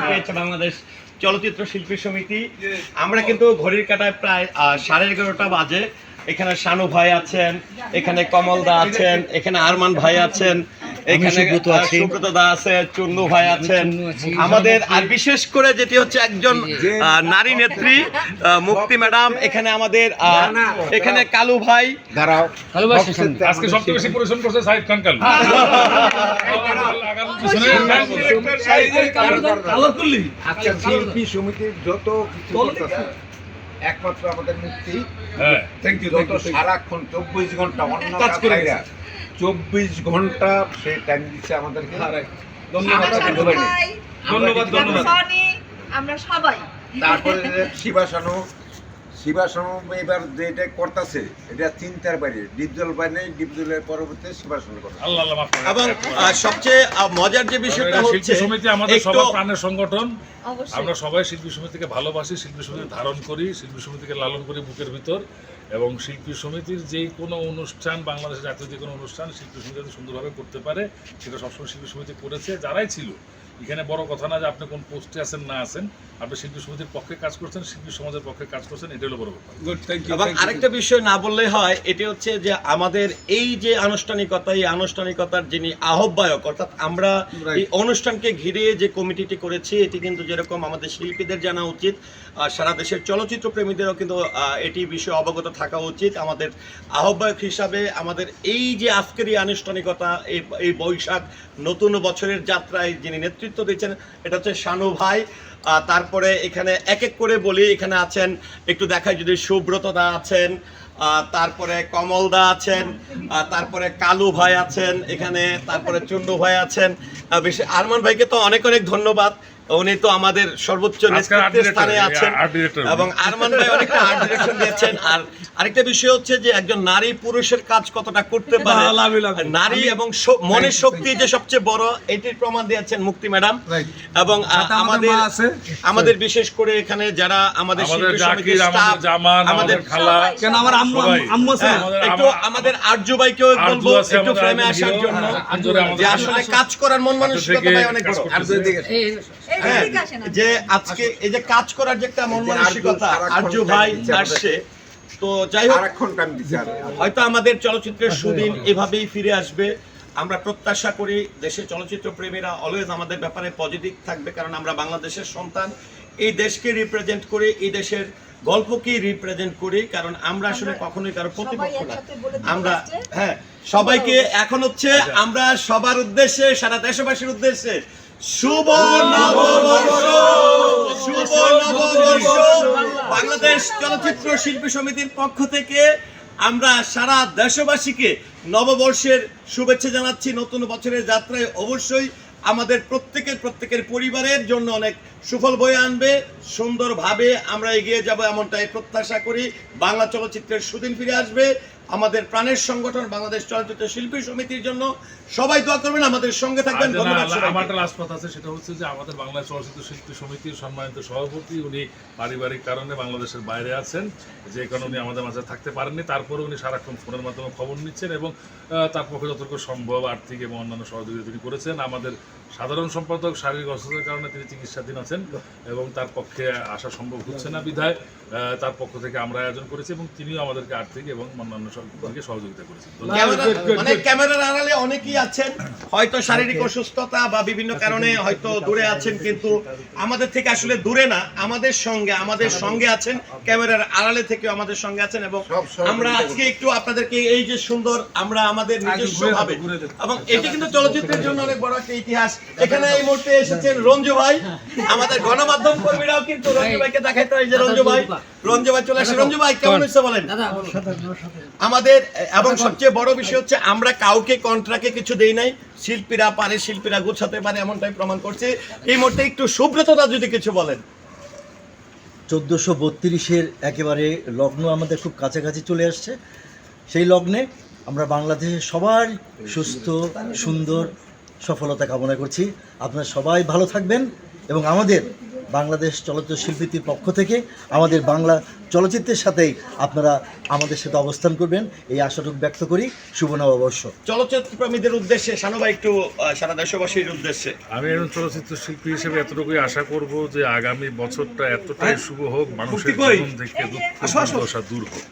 পেয়েছে বাংলাদেশ চলচ্চিত্র শিল্পী সমিতি। আমরা কিন্তু ঘড়ির কাটায় প্রায় আহ, সাড়ে এগারোটা বাজে। এখানে শানু ভাই আছেন এখানে কমল দা আছেন এখানে আরমান ভাই আছেন। এখানে সুব্রত আহ, আছি। সুব্রত দা আছে চুন্নু ভাই আছেন। আমাদের আর বিশেষ করে যেটি হচ্ছে একজন নারী নেত্রী আহ, মুক্তি ম্যাডাম এখানে আমাদের এখানে কালু ভাই। দাঁড়াও। আজকে সবচেয়ে বেশি পরিশ্রম করছে সাহিদ খান কালু। আচ্ছা শিল্পী সমিতির যত একমাত্র আমাদের মুক্তি। হ্যাঁ সারাক্ষণ চব্বিশ ঘণ্টা অন্য কাজ করে চব্বিশ ঘণ্টা সে টাইম দিচ্ছে আমাদেরকে। আমরা ধন্যবাদ, ধন্যবাদ। আমরা সবাই। তারপরে শিবাসন শিবাসন এবার যেটা করতেছে এটা চিন্তার বাইরে। ডিপজল বাইরে ডিপজলের পরবর্তী শিবাসন করে সবচেয়ে মজার যে বিষয়টা হচ্ছে সমিতি আমাদের একটু সবার প্রাণের সংগঠন। আমরা সবাই শিল্পী সমিতিকে ভালোবাসি শিল্পী সমিতি ধারণ করি শিল্পী সমিতিকে লালন করি বুকের ভিতর। এবং শিল্পী সমিতির যে কোনো অনুষ্ঠান, বাংলাদেশের জাতীয় যে কোনো অনুষ্ঠান শিল্পী সমিতি যাতে সুন্দরভাবে করতে পারে, সেটা সবসময় শিল্পী সমিতি করেছে, যারাই ছিল। এখানে বড় কথা না যে আপনি কোন পোস্টে আছেন না আছেন। আপনি শিল্পী সমিতির পক্ষে কাজ করছেন শিল্পী সমাজের পক্ষে কাজ করছেন এটা হলো বড় ব্যাপার এবং আরেকটা বিষয় না বললে হয় এটি হচ্ছে যে আমাদের এই যে আনুষ্ঠানিকতা এই আনুষ্ঠানিকতার যিনি আহ্বায়ক অর্থাৎ আমরা এই অনুষ্ঠানকে ঘিরে যে কমিটিটি করেছি এটি কিন্তু যেরকম আমাদের শিল্পীদের জানা উচিত আর সারা দেশের চলচ্চিত্র প্রেমীদেরও কিন্তু আহ, এটি বিষয়ে অবগত থাকা উচিত। আমাদের আহ্বায়ক হিসাবে আমাদের এই যে আজকের এই আনুষ্ঠানিকতা এই এই বৈশাখ নতুন বছরের যাত্রায় যিনি নেতৃত্ব দিচ্ছেন, এটা হচ্ছে শানু ভাই। তারপরে এখানে এক এক করে বলি, এখানে আছেন, একটু দেখায় যদি সুব্রতদা আছেন তারপরে কমলদা আছেন তারপরে কালু ভাই আছেন এখানে, তারপরে চুন্ডু ভাই আছেন। বেশি আরমান ভাইকে তো অনেক অনেক ধন্যবাদ। উনি তো আমাদের সর্বোচ্চ নেতৃত্বের স্থানে আছেন। এবং আরমান ভাই অনেকটা আর্ট ডিরেকশন দিয়েছেন আর আরেকটা বিষয় হচ্ছে যে একজন নারী পুরুষের কাজ কতটা করতে পারে? নারী এবং মনের শক্তি যে সবচেয়ে বড় এটির প্রমাণ দিয়েছেন মুক্তি ম্যাডাম। এবং আমাদের আমাদের বিশেষ করে এখানে যারা আমাদের আমাদের খালা। কেন আমার আম্মু আম্মু হ্যাঁ, একটু আমাদের ভাইকেও আরজু বলব একটু ফ্রেমে আসার জন্য। যে আসলে কাজ করার মন মানসিকতাটাই অনেক বড়। হ্যাঁ। যে আজকে এই যে কাজ করার যে একটা মন মানসিকতা আর্য ভাই আসছে তো যাই হোক হয়তো আমাদের চলচ্চিত্রের সুদিন এভাবেই ফিরে আসবে। আমরা প্রত্যাশা করি দেশের চলচ্চিত্র প্রেমীরা অলওয়েজ আমাদের ব্যাপারে পজিটিভ থাকবে কারণ আমরা বাংলাদেশের সন্তান। এই দেশকে রিপ্রেজেন্ট করে এই দেশের গল্পকে রিপ্রেজেন্ট করি কারণ আমরা আসলে কখনোই কারও প্রতিপক্ষ না। আমরা হ্যাঁ সবাইকে এখন হচ্ছে আমরা সবার উদ্দেশ্যে সারা দেশবাসীর উদ্দেশ্যে শুভ নববর্ষ শুভ নববর্ষ বাংলাদেশ চলচ্চিত্র শিল্পী সমিতির পক্ষ থেকে আমরা সারা দেশবাসীকে নববর্ষের শুভেচ্ছা জানাচ্ছি। নতুন বছরের যাত্রায় অবশ্যই আমাদের প্রত্যেকের প্রত্যেকের পরিবারের জন্য অনেক সুফল বয়ে আনবে। সুন্দরভাবে আমরা এগিয়ে যাব এমনটাই প্রত্যাশা করি। বাংলা চলচ্চিত্রের সুদিন ফিরে আসবে। আমাদের প্রাণের সংগঠন বাংলাদেশ চলচ্চিত্র শিল্পী সমিতির জন্য সবাই দোয়া করবেন আমাদের সঙ্গে থাকবেন। আমার লাস্ট কথা আছে সেটা হচ্ছে যে আমাদের বাংলা চলচ্চিত্র শিল্পী সমিতির সম্মানিত সভাপতি উনি পারিবারিক কারণে বাংলাদেশের বাইরে আছেন যে কারণে উনি আমাদের মাঝে থাকতে পারেননি। তারপরে উনি সারাক্ষণ ফোনের মাধ্যমে খবর নিচ্ছেন এবং তার পক্ষে যতটুকু সম্ভব আর্থিক এবং অন্যান্য সহযোগিতা তিনি করেছেন। আমাদের সাধারণ সম্পাদক শারীরিক অসুস্থতার কারণে তিনি চিকিৎসাধীন আছেন এবং তার পক্ষে আসা সম্ভব হচ্ছে না বিধায় তার পক্ষ থেকে আমরা আয়োজন করেছি এবং তিনিও আমাদেরকে আর্থিক এবং অন্যান্য সব সহযোগিতা করেছেন। মানে ক্যামেরার আড়ালে অনেকেই আছেন হয়তো শারীরিক অসুস্থতা বা বিভিন্ন কারণে হয়তো দূরে আছেন কিন্তু আমাদের থেকে আসলে দূরে না আমাদের সঙ্গে আমাদের সঙ্গে আছেন ক্যামেরার আড়ালে থেকে আমাদের সঙ্গে আছেন এবং আমরা আজকে একটু আপনাদেরকে এই যে সুন্দর আমরা আমাদের নিজস্ব ভাবে এবং এটি কিন্তু চলচ্চিত্রের জন্য অনেক বড় একটা ইতিহাস। এখানে এই মুহূর্তে এসেছেন রঞ্জু ভাই। আমাদের গণমাধ্যম কর্মীরাও কিন্তু রঞ্জু ভাইকে দেখাইতে হয় যে রঞ্জু ভাই। রঞ্জু ভাই চলে আসে। রঞ্জু ভাই কেমন হয়েছে বলেন? আমাদের এবং সবচেয়ে বড় বিষয় হচ্ছে আমরা কাউকে কন্ট্রাক্টে কিছু দেই নাই। শিল্পীরা পারে শিল্পীরা গুছাতে পারে এমনটাই প্রমাণ করছে। এই মুহূর্তে একটু সুব্রততা যদি কিছু বলেন। চোদ্দোশো বত্রিশের একেবারে লগ্ন আমাদের খুব কাছাকাছি চলে আসছে। সেই লগ্নে আমরা বাংলাদেশের সবার সুস্থ সুন্দর সফলতা কামনা করছি। আপনারা সবাই ভালো থাকবেন এবং আমাদের বাংলাদেশ চলচ্চিত্র শিল্পীদের পক্ষ থেকে আমাদের বাংলা চলচ্চিত্রের সাথেই আপনারা আমাদের সাথে অবস্থান করবেন। এই আশাটুকু ব্যক্ত করি। শুভ নববর্ষ। চলচ্চিত্র প্রেমীদের উদ্দেশ্যে শানু ভাই একটু সারা দেশবাসীর উদ্দেশ্যে। আমি একজন চলচ্চিত্র শিল্পী হিসেবে এতটুকুই আশা করব যে আগামী বছরটা এতটাই শুভ হোক মানুষের জীবন থেকে দুঃখ দূর হোক।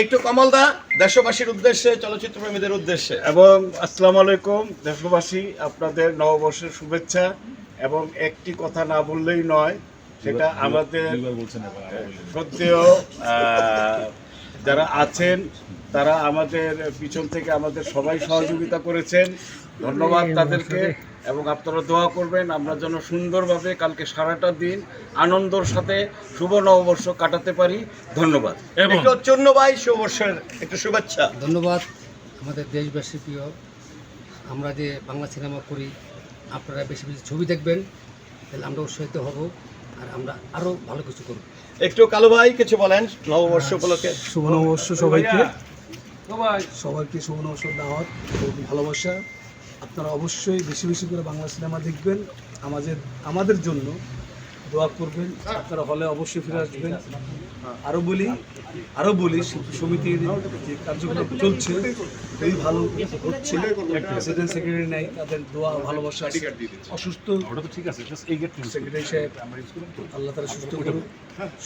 একটু কমল দা দেশবাসীর উদ্দেশ্যে চলচ্চিত্র প্রেমীদের উদ্দেশ্যে। এবং আসসালামু আলাইকুম দেশবাসী আপনাদের নববর্ষের শুভেচ্ছা। এবং একটি কথা না বললেই নয় সেটা আমাদের। সত্যিও যারা আছেন তারা আমাদের পিছন থেকে আমাদের সবাই সহযোগিতা করেছেন। ধন্যবাদ তাদেরকে এবং আপনারা দোয়া করবেন আমরা যেন সুন্দরভাবে কালকে সারাটা দিন আনন্দর সাথে শুভ নববর্ষ কাটাতে পারি। ধন্যবাদ। এবং ভাই শুভবর্ষের একটু শুভেচ্ছা। ধন্যবাদ আমাদের দেশবাসী প্রিয়। আমরা যে বাংলা সিনেমা করি আপনারা বেশি বেশি ছবি দেখবেন তাহলে আমরা উৎসাহিত হব আর আমরা আরও ভালো কিছু করব। একটু কালো ভাই কিছু বলেন নববর্ষ উপলক্ষে। শুভ নববর্ষ সবাইকে। সবাইকে শুভ নববর্ষ দাওয়াত খুব ভালোবাসা। আপনারা অবশ্যই বেশি বেশি করে বাংলা সিনেমা দেখবেন। আমাদের আমাদের জন্য দোয়া করবেন আপনারা হলে অবশ্যই ফিরে আসবেন। আরও বলি আরও বলি শিল্পী সমিতির যে কার্যক্রম চলছে খুবই ভালো হচ্ছে। প্রেসিডেন্ট সেক্রেটারি নাই তাদের দোয়া ভালোবাসা। অসুস্থ ঠিক আছে just সেক্রেটারি সাহেব আল্লাহ তারা সুস্থ করুন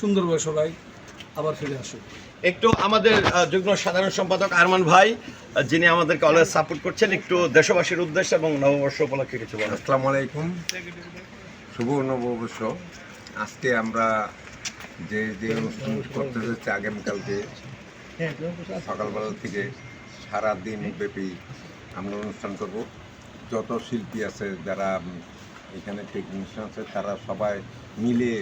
সুন্দরভাবে সবাই আবার ফিরে আসুন একটু আমাদের যুগ্ম সাধারণ সম্পাদক আরমান ভাই যিনি আমাদেরকে অলওয়েজ সাপোর্ট করছেন একটু দেশবাসীর উদ্দেশ্যে এবং নববর্ষ উপলক্ষে কিছু বলেন। আসসালামু আলাইকুম। শুভ নববর্ষ। আজকে আমরা যে যে অনুষ্ঠান করতে যাচ্ছি আগামীকালকে, সকালবেলা থেকে সারা দিন ব্যাপী আমরা অনুষ্ঠান করব। যত শিল্পী আছে, যারা এখানে টেকনিশিয়ান আছে, তারা সবাই মিলে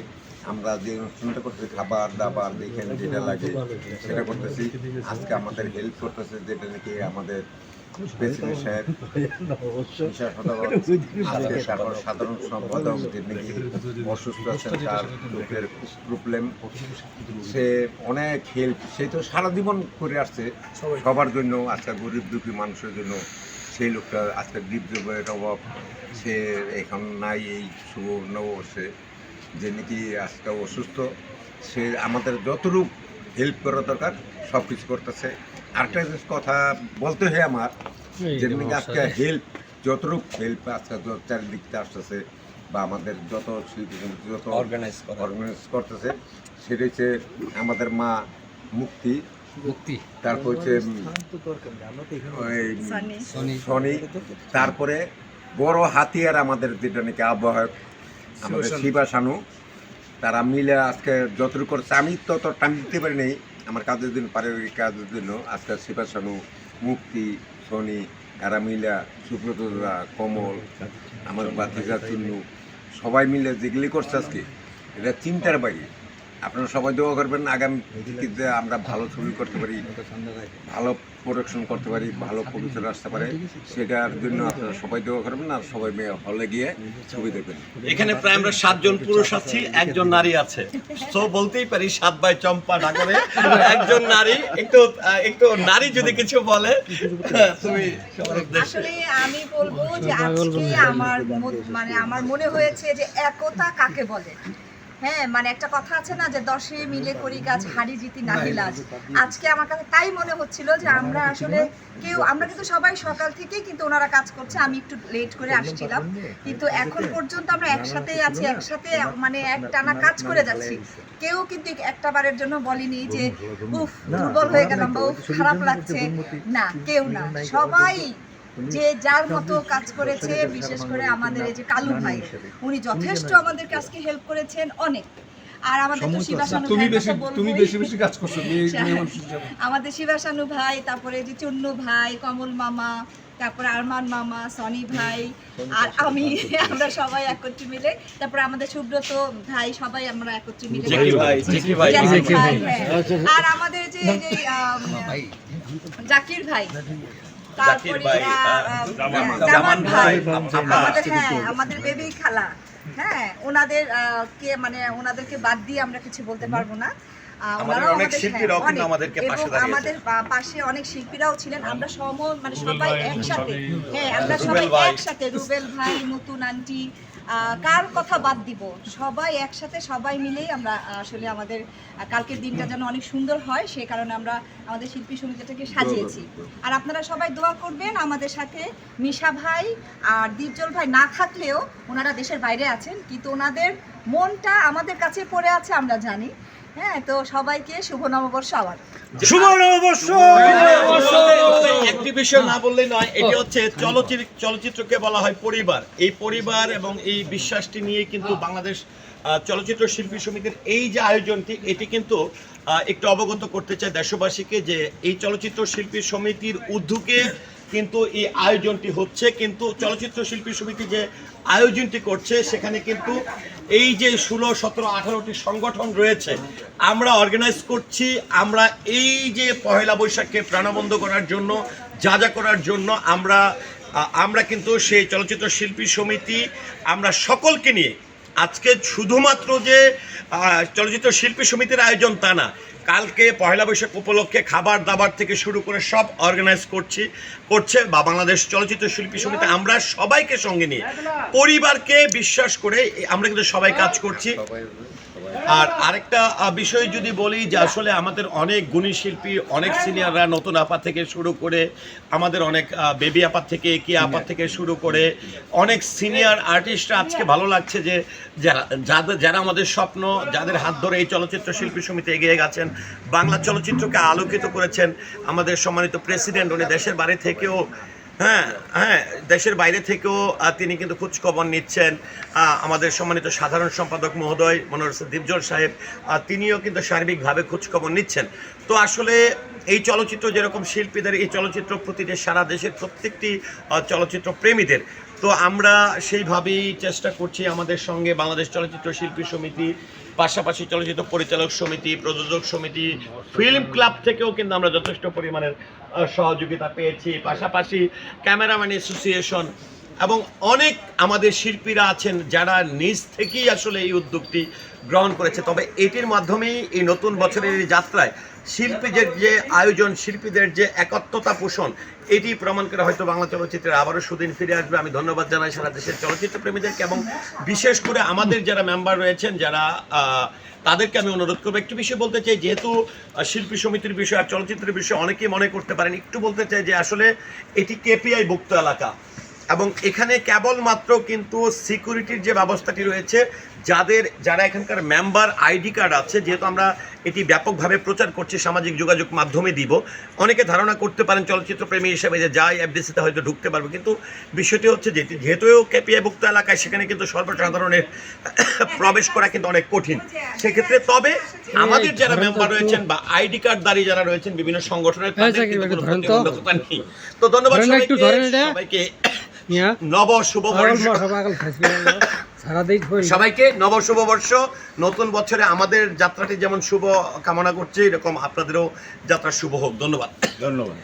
আমরা যে অনুষ্ঠানটা করতেছি, খাবার দাবার এখানে যেটা লাগে, সেটা করতেছি। আজকে আমাদের হেল্প করতেছে, যেটা নাকি আমাদের সাধারণ সম্পাদক যে নাকি অসুস্থ আছেন, তার চোখের প্রবলেম সে অনেক হেল্প সে তো সারা জীবন করে আসছে সবার জন্য, আজকে গরিব দুঃখী মানুষের জন্য। সেই লোকটা আজকে দ্বীপজীবের অভাব, সে এখন নাই, এই শুভ নববর্ষে যে নাকি আজকে অসুস্থ, সে আমাদের যতটুকু হেল্প করা দরকার সব কিছু করতেছে। আরেকটা কথা বলতে হয় আমার যে নাকি আজকে হেল্প যতটুকু হেল্প আজকে যত চারিদিক আসতেছে বা আমাদের যত যত অর্গানাইজ অর্গানাইজ করতেছে সেটা হচ্ছে আমাদের মা মুক্তি। মুক্তি। তারপর হচ্ছে সানি। সনি। শনি তারপরে বড় হাতিয়ার আমাদের যেটা নাকি আবহাওয়াক আমাদের শিবা শানু তারা মিলে আজকে যতটুকু করছে আমি তত টাইম দিতে পারিনি আমার কাজের জন্য পারিবারিক কাজের জন্য আজকাল শিবা শানু মুক্তি শনি আরামিলা সুব্রত কমল, আমার বাতিজা, চিন্নু, সবাই মিলে যেগুলি করছে আজকে, এটা চিন্তার বাইরে। আপনারা সবাই দোয়া করবেন আগামী দিকে আমরা ভালো ছবি করতে পারি ভালো প্রোডাকশন করতে পারি ভালো প্রডিউসার আসতে পারে সেটার জন্য আপনারা সবাই দোয়া করবেন আর সবাই মেয়ে হলে গিয়ে ছবি দেখবেন। এখানে প্রায় আমরা সাতজন পুরুষ আছি একজন নারী আছে। তো বলতেই পারি সাত বাই চম্পা ডাকরে একজন নারী একটু একটু নারী যদি কিছু বলে তুমি আসলে আমি বলব যে আজকে আমার মানে আমার মনে হয়েছে যে একতা কাকে বলে? হ্যাঁ মানে একটা কথা আছে না যে দশে মিলে করি কাজ হাড়ি জিতি নাহিলাজ আজকে আমার কাছে তাই মনে হচ্ছিল যে আমরা আসলে কেউ আমরা কিন্তু সবাই সকাল থেকেই কিন্তু ওনারা কাজ করছে আমি একটু লেট করে আসছিলাম। কিন্তু এখন পর্যন্ত আমরা একসাথেই আছি একসাথে মানে এক টানা কাজ করে যাচ্ছি। কেউ কিন্তু একটা বারের জন্য বলিনি যে উফ দুর্বল হয়ে গেলাম বা উফ খারাপ লাগছে। না কেউ না সবাই যে যার মতো কাজ করেছে বিশেষ করে আমাদের এই যে কালু ভাই উনি যথেষ্ট আমাদেরকে আজকে হেল্প করেছেন অনেক। আর আমাদের তো শিবাসানু তুমি বেশি তুমি বেশি বেশি কাজ করছ মেয়ে মেয়ে মানুষ হিসাবে আমাদের শিবাসানু ভাই তারপরে যে চুন্নু ভাই কমল মামা তারপরে আরমান মামা সনি ভাই আর আমি আমরা সবাই একত্রে মিলে তারপরে আমাদের সুব্রত ভাই সবাই আমরা একত্রে মিলে জেকি ভাই ভাই হ্যাঁ। আর আমাদের যে জাকির ভাই জাকির তারপরে ভাই, জামান ভাই। আমাদের হ্যাঁ আমাদের বেবি খালা। হ্যাঁ ওনাদের আহ, কে মানে ওনাদেরকে বাদ দিয়ে আমরা কিছু বলতে পারব না। আমাদের অনেক শিল্পীরাও হ্যাঁ, কিন্তু আমাদেরকে পাশে এবং দাঁড়িয়েছে। আমাদের পাশে অনেক শিল্পীরাও ছিলেন। আমরা সম মানে সবাই একসাথে। হ্যাঁ আমরা সবাই একসাথে রুবেল ভাই নতুন আন্টি কার কথা বাদ দিব? সবাই একসাথে সবাই মিলেই আমরা আসলে আমাদের কালকের দিনটা যেন অনেক সুন্দর হয় সে কারণে আমরা আমাদের শিল্পী সমিতিটাকে সাজিয়েছি। আর আপনারা সবাই দোয়া করবেন আমাদের সাথে। মিশা ভাই আর দীপজল ভাই না থাকলেও ওনারা দেশের বাইরে আছেন কিন্তু ওনাদের মনটা আমাদের কাছে পড়ে আছে আমরা জানি। হ্যাঁ তো সবাইকে শুভ নববর্ষ আবার। শুভ নববর্ষ! একটি বিষয় না বললেই নয় এটি হচ্ছে চলচ্চিত্র চলচ্চিত্রকে বলা হয় পরিবার। এই পরিবার এবং এই বিশ্বাসটি নিয়ে কিন্তু বাংলাদেশ আহ, চলচ্চিত্র শিল্পী সমিতির এই যে আয়োজনটি এটি কিন্তু আহ, একটু অবগত করতে চাই দেশবাসীকে যে এই চলচ্চিত্র শিল্পী সমিতির উদ্যোগে কিন্তু এই আয়োজনটি হচ্ছে, কিন্তু চলচ্চিত্র শিল্পী সমিতি যে আয়োজনটি করছে, সেখানে কিন্তু এই যে ষোলো, সতেরো, আঠারোটি সংগঠন রয়েছে, আমরা অর্গানাইজ করছি, আমরা এই যে পহেলা বৈশাখকে প্রাণবন্ধ করার জন্য, যা যা করার জন্য আমরা আমরা কিন্তু সেই চলচ্চিত্র শিল্পী সমিতি, আমরা সকলকে নিয়ে, আজকে শুধুমাত্র যে চলচ্চিত্র শিল্পী সমিতির আয়োজন তা না কালকে পয়লা বৈশাখ উপলক্ষে খাবার দাবার থেকে শুরু করে সব অর্গানাইজ করছি, করছে বা বাংলাদেশ চলচ্চিত্র শিল্পী সমিতি। আমরা সবাইকে সঙ্গে নিয়ে, পরিবারকে বিশ্বাস করে আমরা কিন্তু সবাই কাজ করছি। আর আরেকটা বিষয় যদি বলি যে আসলে আমাদের অনেক গুণী শিল্পী, অনেক সিনিয়ররা নতুন আপা থেকে শুরু করে, আমাদের অনেক বেবি আপা থেকে, কি আপা থেকে শুরু করে, অনেক সিনিয়র আর্টিস্টরা আজকে ভালো লাগছে যে যারা যাদের যারা আমাদের স্বপ্ন, যাদের হাত ধরে এই চলচ্চিত্র শিল্পী সমিতি এগিয়ে গেছেন, বাংলা চলচ্চিত্রকে আলোকিত করেছেন, আমাদের সম্মানিত প্রেসিডেন্ট, উনি দেশের বাড়ি থেকেও হ্যাঁ হ্যাঁ দেশের বাইরে থেকেও তিনি কিন্তু খোঁজখবর নিচ্ছেন। আমাদের সম্মানিত সাধারণ সম্পাদক মহোদয় মনোর দীপজল সাহেব তিনিও কিন্তু সার্বিকভাবে খোঁজখবর নিচ্ছেন। তো আসলে এই চলচ্চিত্র যেরকম শিল্পীদের, এই চলচ্চিত্র প্রতিটি সারা দেশের প্রত্যেকটি চলচ্চিত্র প্রেমীদের। তো আমরা সেইভাবেই চেষ্টা করছি আমাদের সঙ্গে বাংলাদেশ চলচ্চিত্র শিল্পী সমিতি, পাশাপাশি চলচ্চিত্র পরিচালক সমিতি, প্রযোজক সমিতি ফিল্ম ক্লাব থেকেও কিন্তু আমরা যথেষ্ট পরিমাণের সহযোগিতা পেয়েছি। পাশাপাশি ক্যামেরাম্যান অ্যাসোসিয়েশন এবং অনেক আমাদের শিল্পীরা আছেন যারা নিজ থেকেই আসলে এই উদ্যোগটি গ্রহণ করেছে। তবে এটির মাধ্যমেই এই নতুন বছরের এই যাত্রায় শিল্পীদের যে আয়োজন, শিল্পীদের যে একত্বতা পোষণ, এটি প্রমাণ করে হয়তো বাংলা চলচ্চিত্রের আবারও সুদিন ফিরে আসবে। আমি ধন্যবাদ জানাই সারা দেশের চলচ্চিত্র প্রেমীদেরকে এবং বিশেষ করে আমাদের যারা মেম্বার রয়েছেন, যারা তাদেরকে আমি অনুরোধ করব। একটু বিষয় বলতে চাই, যেহেতু শিল্পী সমিতির বিষয় আর চলচ্চিত্রের বিষয়ে অনেকেই মনে করতে পারেন, একটু বলতে চাই যে আসলে এটি কেপিআই ভুক্ত এলাকা এবং এখানে কেবলমাত্র কিন্তু সিকিউরিটির যে ব্যবস্থাটি রয়েছে যাদের যারা এখানকার মেম্বার আইডি কার্ড আছে যেহেতু আমরা এটি ব্যাপকভাবে প্রচার করছি সামাজিক যোগাযোগ মাধ্যমে দিব অনেকে ধারণা করতে পারেন চলচ্চিত্র প্রেমী হিসেবে যে যাই এফডিসিতে হয়তো ঢুকতে পারবে কিন্তু বিষয়টি হচ্ছে যে যেহেতু কেপিআই মুক্ত এলাকায় সেখানে কিন্তু সর্বসাধারণের প্রবেশ করা কিন্তু অনেক কঠিন। সেক্ষেত্রে তবে আমাদের যারা মেম্বার রয়েছেন বা আইডি কার্ড দাঁড়িয়ে যারা রয়েছেন বিভিন্ন সংগঠনের তাদের কিন্তু কোনো প্রতিবন্ধকতা নেই তো ধন্যবাদ সবাইকে সবাইকে নব শুভ সবাইকে নব শুভ বর্ষ নতুন বছরে আমাদের যাত্রাটি যেমন শুভ কামনা করছে এরকম আপনাদেরও যাত্রা শুভ হোক। ধন্যবাদ। ধন্যবাদ।